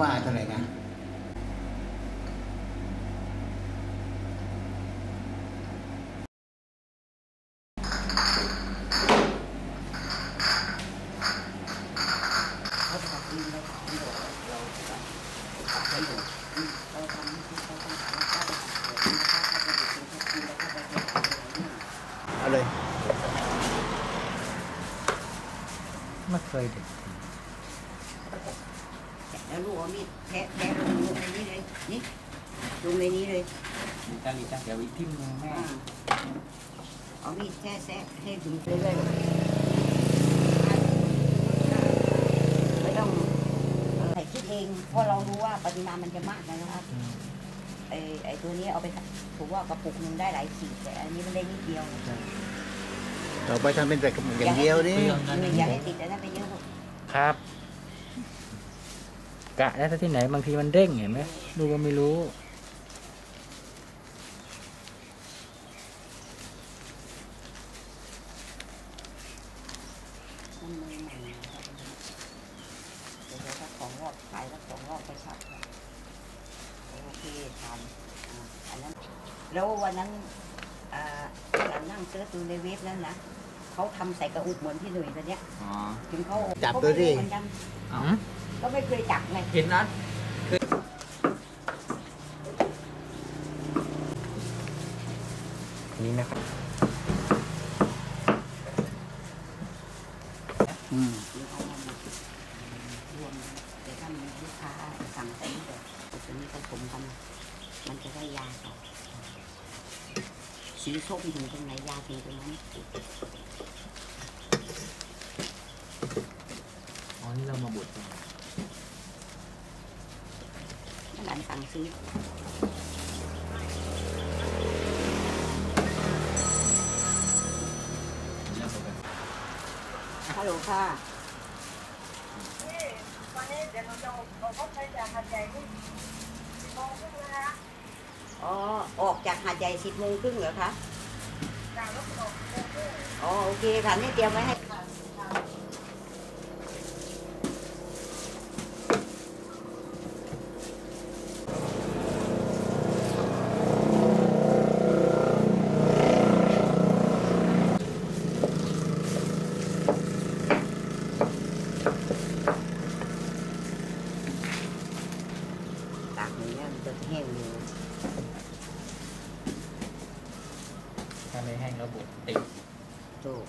ป้าเท่าไหร่นะเขาจะกินเราทำดอกเราก็ใช้ดอกเราทำที่เขาต้องการเราก็ไหาดอกเขาก็ไปกินเขากินแล้วก็ไปเอาไว้นี่เลยไม่เคยเด็ด แล้วลูกเอามีดแทะแทะลงลงในนี้เลยนี่ ลงในนี้เลยมีจ้าลีจ้าเดี๋ยวอีกทิ่มนึงแม่อ่าเอามีดแทะแทะให้ถึงเรื่อยๆไม่ต้องใส่คิดเองเพราะเรารู้ว่าปริมาณมันจะมากนะครับไอไอตัวนี้เอาไปผมว่ากระปุกหนึงได้หลายขีดแต่อันนี้มันได้นิดเดียวต่อไปทำเป็นแต่กระปุกอย่างเดียวนี่อย่าให้ติดอันนั้นไปเยอะลูกครับกะได้ที่ไหนบางทีมันเด้งเห็นไหมดูก็ไม่รู้ มันมือใหม่นะครับเดี๋ยวเราสักสองรอบขายสักสองรอบไปชักครับโอเคทานอ่าอันนั้น แล้ววันนั้นอ่าที่เรานั่งเซิร์ชดูในเว็บนั้นนะเขาทำใส่กระอุกเหมือนที่หนุ่ยตอนเนี้ยอ๋อถึงเขาจับเขาดูไม่สิรู้เหมือนกันอ๋อก็ไม่เคยจับไงเห็นนะนี่นะครับอืม หรือเอามารวมแต่ถ้ามีลูกค้าสั่งใส่นี่แบบตัวนี้ผสมกัน มันจะได้ยาต่อ สีส้มถึงตรงไหนยาถึงตรงนั้นอ๋อนี่เรามาบดกันหลานสั่งซื้อฮัลโหลค่ะวันนี้เดี๋ยวเราจะเอารถไปจากหาดใหญ่นี่สิบโมงครึ่งนะคะ อ๋อ ออกจากหาดใหญ่สิบโมงครึ่งเหรอคะจากรถตกโมงครึ่งอ๋อ โอเคค่ะ นี่เตรียมไว้ให้ ค่ะค่ะ ตากอย่างนี้ยมันจะแห้งอยู่ ถ้าไม่แห้งก็บดติด ถูก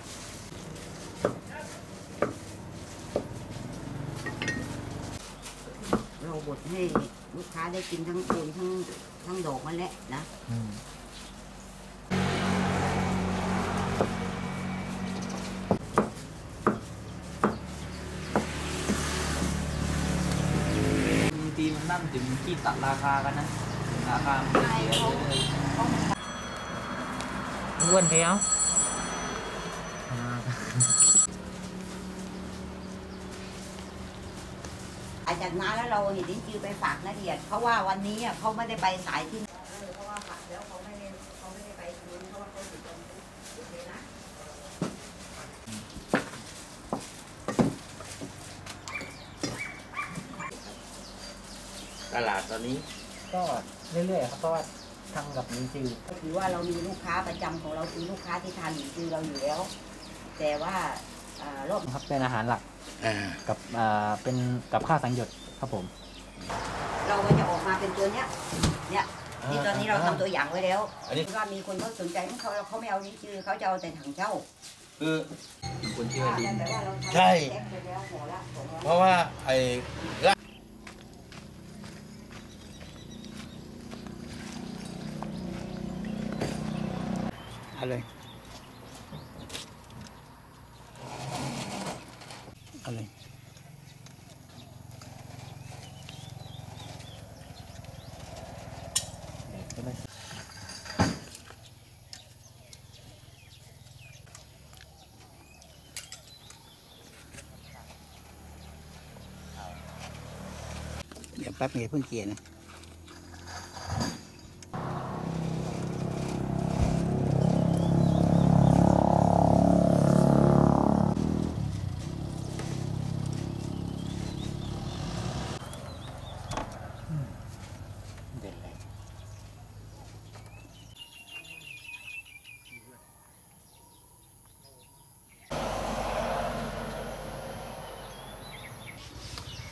เราบดให้ลูกค้าได้กินทั้งปูนทั้งทั้งดอกมันแหละนะอืมบางทีมันนั่งถึงที่ตัดราคากันนะราคามันจะเสียเยอะเลยอ้วนเดียว อาจากนั้นแล้วเราเห็นลิ้นจือไปฝากนาเดียดเพราะว่าวันนี้อะเขาไม่ได้ไปสายที่เออเพราะว่าฝากแล้วเขาไม่ได้เขาไม่ได้ไปคืนเพราะว่าเขาติดตรงนี้โอเคนะตลาดตอนนี้ก็เรื่อยๆครับเพราะว่าทำกับลิ้นจือก็ถือว่าเรามีลูกค้าประจำของเราคือลูกค้าที่ทานหลินจือเราอยู่แล้ว แต่ว่าอ่ารอบครับเป็นอาหารหลักอ่า กับอ่าเป็นกับข้าวสังหยดครับผม เราก็จะออกมาเป็นตัวเนี้ยเนี่ยที่ตอนนี้เราทำตัวอย่างไว้แล้วอันนี้ว่ามีคนเขาสนใจเขาเขาไม่เอาลิ้นจือเขาจะเอาแต่ถังเช่าคือคนที่ว่าดินแต่ว่าเราทำใช่แพ็คไปแล้วหัวละสองร้อยเพราะว่าไอ้ละเอา แป๊บเดียวเพิ่งเกียร์นะ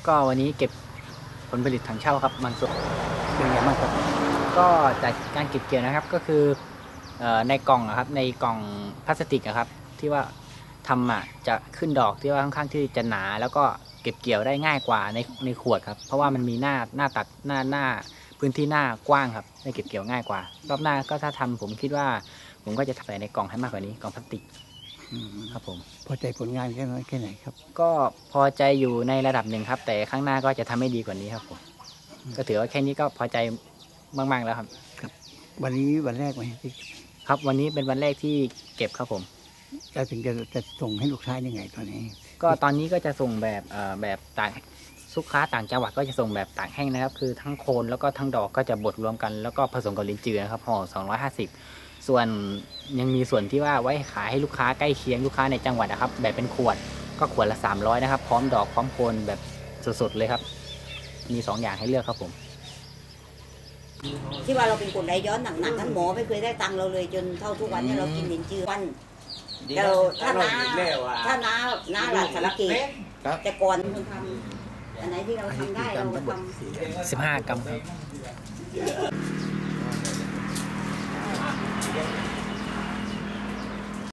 ก็วันนี้เก็บ ผลผลิตถังเช่าครับมันสดเป็นไงบ้างครับก็จากการเก็บเกี่ยวนะครับก็คืออในกล่องอะครับในกล่องพลาสติกอะครับที่ว่าทำอะจะขึ้นดอกที่ว่าค่อนข้างที่จะหนา แล้วก็เก็บเกี่ยวได้ง่ายกว่าในในขวดครับ เพราะว่ามันมีหน้าหน้าตัดหน้าหน้าพื้นที่หน้ากว้างครับได้เก็บเกี่ยวง่ายกว่า รอบหน้าก็ถ้าทำผมคิดว่า ผมก็จะใส่ในกล่องให้มากกว่านี้กล่องพลาสติก ครับผมพอใจผลงานแค่ไหนแค่ไหนครับ ก็พอใจอยู่ในระดับหนึ่งครับ แต่ข้างหน้าก็จะทำให้ดีกว่านี้ครับผมก็ถือว่าแค่นี้ก็พอใจมากๆแล้วครับวันนี้วันแรกไหมที่ครับวันนี้เป็นวันแรกที่เก็บครับผมเราถึงจะจะส่งให้ลูกค้ายังไงตอนนี้ ก็ตอนนี้ก็จะส่งแบบเอ่อแบบต่างลูกค้าต่างจังหวัดก็จะส่งแบบต่างแห้งนะครับ คือทั้งโคนแล้วก็ทั้งดอกก็จะบดรวมกันแล้วก็ผสมกับลิ้นจือนะครับห่อ250 ส่วนยังมีส่วนที่ว่าไว้ขายให้ลูกค้าใกล้เคียงลูกค้าในจังหวัดนะครับ แบบเป็นขวดก็ขวดละ 300 นะครับ พร้อมดอกพร้อมโคนแบบสดๆเลยครับ มี 2 อย่างให้เลือกครับผม ที่ว่าเราเป็นคนไร้ย้อนหนักๆนั้นหมอไม่เคยได้ตังค์เราเลยจนเท่าทุกวันนี้เรากินลินจือวันเดี๋ยวถ้าน้าถ้าน้าน้าหลักสังเกตครับแต่ก่อนคนทำอันไหนที่เราทำได้เราก็ทำ15กรัมครับ Yes.